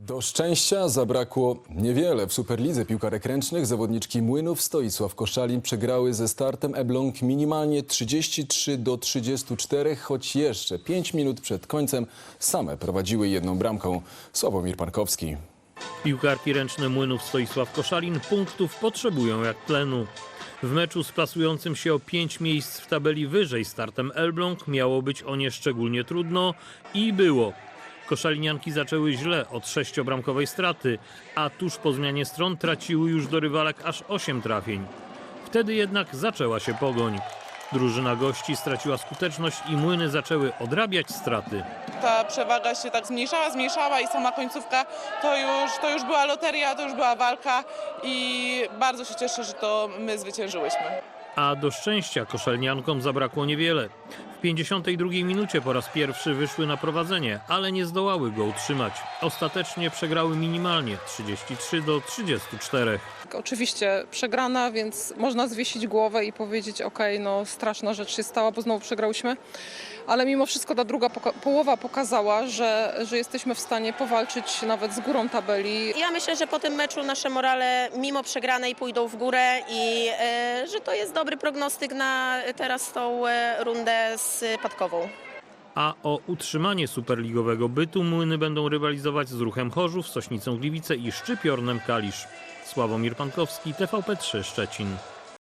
Do szczęścia zabrakło niewiele. W Superlidze piłkarek ręcznych zawodniczki Młynów Stoisław Koszalin przegrały ze startem Elbląg minimalnie 33 do 34, choć jeszcze 5 minut przed końcem same prowadziły jedną bramką. Sławomir Pankowski. Piłkarki ręczne Młynów Stoisław Koszalin punktów potrzebują jak tlenu. W meczu z plasującym się o 5 miejsc w tabeli wyżej startem Elbląg miało być o nie szczególnie trudno i było. Koszalinianki zaczęły źle od sześciobramkowej straty, a tuż po zmianie stron traciły już do rywalek aż 8 trafień. Wtedy jednak zaczęła się pogoń. Drużyna gości straciła skuteczność i młyny zaczęły odrabiać straty. ta przewaga się tak zmniejszała, zmniejszała i sama końcówka to już, to już była loteria, to już była walka i bardzo się cieszę, że to my zwyciężyłyśmy. A do szczęścia koszelniankom zabrakło niewiele. W 52 minucie po raz pierwszy wyszły na prowadzenie, ale nie zdołały go utrzymać. Ostatecznie przegrały minimalnie 33 do 34. Oczywiście przegrana, więc można zwiesić głowę i powiedzieć, ok, no straszna rzecz się stała, bo znowu przegrałyśmy. Ale mimo wszystko ta druga poka- połowa pokazała, że, że jesteśmy w stanie powalczyć nawet z górą tabeli. Ja myślę, że po tym meczu nasze morale mimo przegranej pójdą w górę i e, że to jest dobry prognostyk na teraz tą e, rundę A o utrzymanie superligowego bytu młyny będą rywalizować z ruchem Chorzów, Sośnicą Gliwice i Szczypiornem Kalisz. Sławomir Pankowski, TVP3 Szczecin.